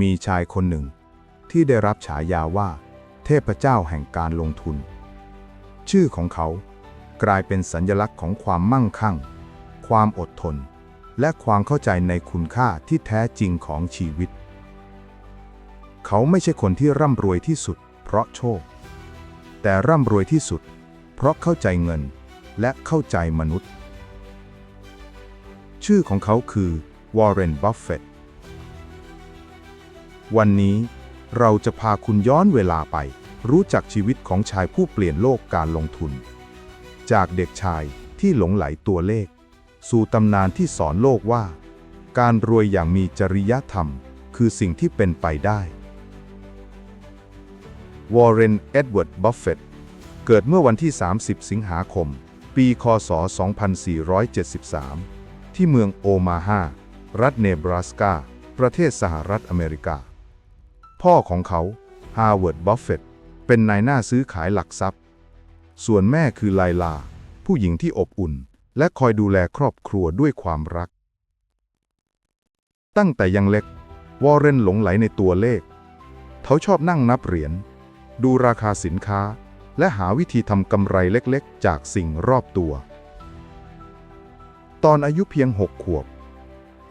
มีชายคนหนึ่ง ที่ได้รับฉายาว่า เทพเจ้าแห่งการลงทุน ชื่อของเขา กลายเป็นสัญลักษณ์ของความมั่งคั่ง ความอดทน และความเข้าใจในคุณค่าที่แท้จริงของชีวิต เขาไม่ใช่คนที่ร่ำรวยที่สุด เพราะโชค แต่ร่ำรวยที่สุด เพราะเข้าใจเงินและเข้าใจมนุษย์ ชื่อของเขาคือวอร์เรน บัฟเฟต วันนี้เราจะพาคุณย้อนเวลาไป รู้จักชีวิตของชายผู้เปลี่ยนโลกการลงทุน จากเด็กชายที่หลงไหลตัวเลข สู่ตำนานที่สอนโลกว่า การรวยอย่างมีจริยธรรม คือสิ่งที่เป็นไปได้วอร์เรนเอ็ดเวิร์ดบัฟเฟตต์เกิดเมื่อวันที่ 30 สิงหาคม ปี คศ 2473 ที่เมืองโอมาฮา รัฐเนบราสกา ประเทศสหรัฐอเมริกา พ่อของเขาฮาร์วาร์ดบัฟเฟตเป็นนายหน้าซื้อขายหลักทรัพย์ ส่วนแม่คือไลลา ผู้หญิงที่อบอุ่น และคอยดูแลครอบครัวด้วยความรัก ตั้งแต่ยังเล็ก วอร์เรนหลงไหลในตัวเลข เขาชอบนั่งนับเหรียญ ดูราคาสินค้า และหาวิธีทำกำไรเล็กๆ จากสิ่งรอบตัว ตอนอายุเพียง6ขวบ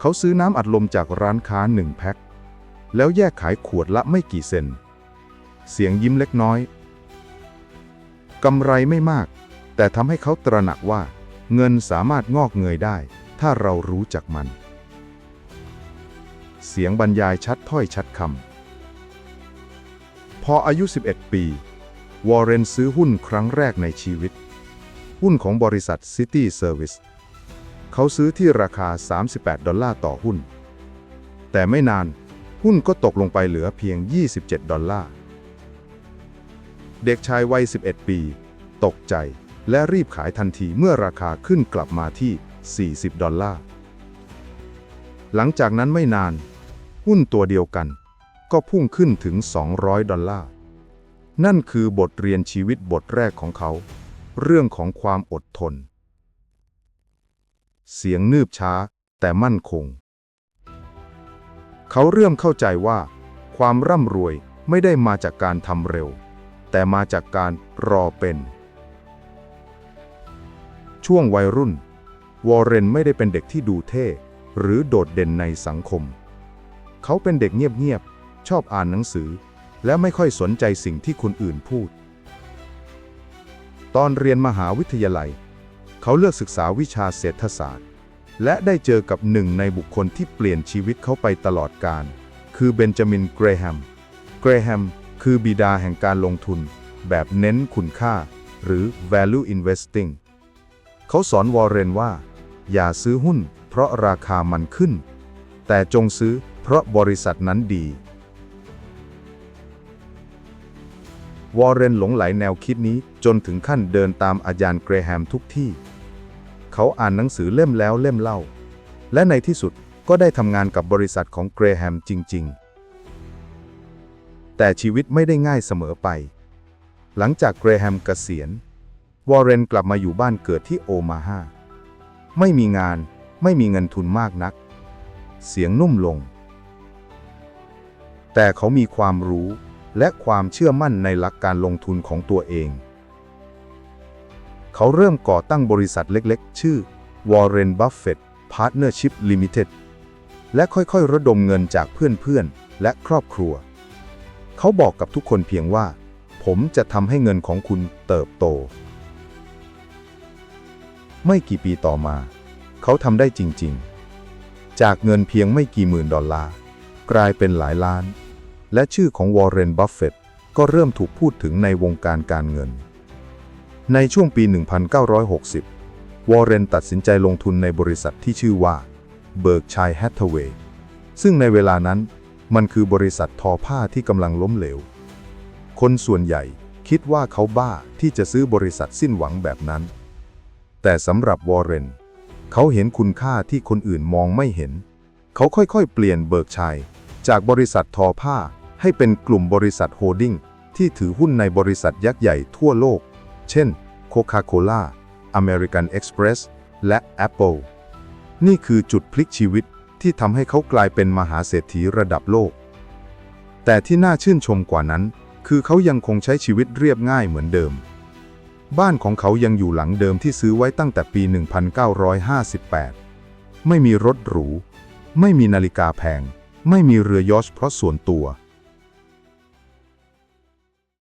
เขาซื้อน้ำอัดลมจากร้านค้าหนึ่งแพ็ค แล้วแยกขายขวดละไม่กี่เซน เสียงยิ้มเล็กน้อยกำไรไม่มาก แต่ทำให้เขาตระหนักว่า เงินสามารถงอกเงยได้ ถ้าเรารู้จักมัน เสียงบรรยายชัดถ้อยชัดคำพออายุ 11 ปี วอร์เรนซื้อหุ้นครั้งแรกในชีวิต หุ้นของบริษัท City Service เขาซื้อที่ราคา 38 ดอลลาร์ต่อหุ้น แต่ไม่นาน หุ้นก็ตกลงไปเหลือเพียง 27 ดอลลาร์ เด็กชายวัย 11 ปี ตกใจและรีบขายทันทีเมื่อราคาขึ้นกลับมาที่ 40 ดอลลาร์ หลังจากนั้นไม่นาน หุ้นตัวเดียวกัน ก็พุ่งขึ้นถึง 200 ดอลลาร์ นั่นคือบทเรียนชีวิตบทแรกของเขา เรื่องของความอดทน เสียงนืบช้าแต่มั่นคง เขาเริ่มเข้าใจว่า ความร่ำรวยไม่ได้มาจากการทำเร็ว แต่มาจากการรอเป็น ช่วงวัยรุ่น วอร์เรนไม่ได้เป็นเด็กที่ดูเท่ หรือโดดเด่นในสังคม เขาเป็นเด็กเงียบๆ ชอบอ่านหนังสือ และไม่ค่อยสนใจสิ่งที่คนอื่นพูด ตอนเรียนมหาวิทยาลัย เขาเลือกศึกษาวิชาเศรษฐศาสตร์ และได้เจอกับหนึ่งในบุคคลที่เปลี่ยนชีวิตเขาไปตลอดกาลคือเบนจามินเกรแฮม เกรแฮมคือบิดาแห่งการลงทุน แบบเน้นคุณค่า หรือ value investing เขาสอนวอร์เรนว่า อย่าซื้อหุ้น เพราะราคามันขึ้น แต่จงซื้อเพราะบริษัทนั้นดี วอร์เรนหลงไหลแนวคิดนี้จนถึงขั้นเดินตามอาจารย์เกรแฮมทุกที่ เขาอ่านหนังสือเล่มแล้วเล่มเล่า และในที่สุดก็ได้ทำงานกับบริษัทของเกรแฮมจริง ๆ แต่ชีวิตไม่ได้ง่ายเสมอไป หลังจากเกรแฮมเกษียณ วอร์เรนกลับมาอยู่บ้านเกิดที่โอมาฮาไม่มีงานไม่มีเงินทุนมากนัก เสียงนุ่มลง แต่เขามีความรู้และความเชื่อมั่นในหลักการลงทุนของตัวเอง เขาเริ่มก่อตั้งบริษัทเล็กๆ ชื่อ Warren Buffett Partnership Limited และค่อยๆ ระดมเงินจากเพื่อนๆ และครอบครัว เขาบอกกับทุกคนเพียงว่า ผมจะทำให้เงินของคุณเติบโต ไม่กี่ปีต่อมา เขาทำได้จริงๆ จากเงินเพียงไม่กี่หมื่นดอลลาร์ กลายเป็นหลายล้าน และชื่อของวอร์เรน บัฟเฟตต์ก็เริ่มถูกพูดถึงในวงการการเงิน ในช่วงปี 1960 วอร์เรนตัดสินใจลงทุนในบริษัทที่ชื่อว่า Berkshire Hathaway ซึ่งในเวลานั้นมันคือบริษัททอผ้าที่กำลังล้มเหลว คนส่วนใหญ่คิดว่าเขาบ้าที่จะซื้อบริษัทสิ้นหวังแบบนั้น แต่สำหรับวอร์เรน เขาเห็นคุณค่าที่คนอื่นมองไม่เห็น เขาค่อยๆ เปลี่ยนเบิร์กชัย จากบริษัททอผ้าให้เป็นกลุ่มบริษัทโฮลดิ้งที่ถือหุ้นในบริษัทยักษ์ใหญ่ทั่วโลก เช่น Coca-Cola American Express และ Apple นี่คือจุดพลิกชีวิตที่ทำให้เขากลายเป็นมหาเศรษฐีระดับโลก แต่ที่น่าชื่นชมกว่านั้น คือเขายังคงใช้ชีวิตเรียบง่ายเหมือนเดิม บ้านของเขายังอยู่หลังเดิมที่ซื้อไว้ตั้งแต่ปี 1958 ไม่มีรถหรู ไม่มีนาฬิกาแพง ไม่มีเรือยอชต์เพราะส่วนตัว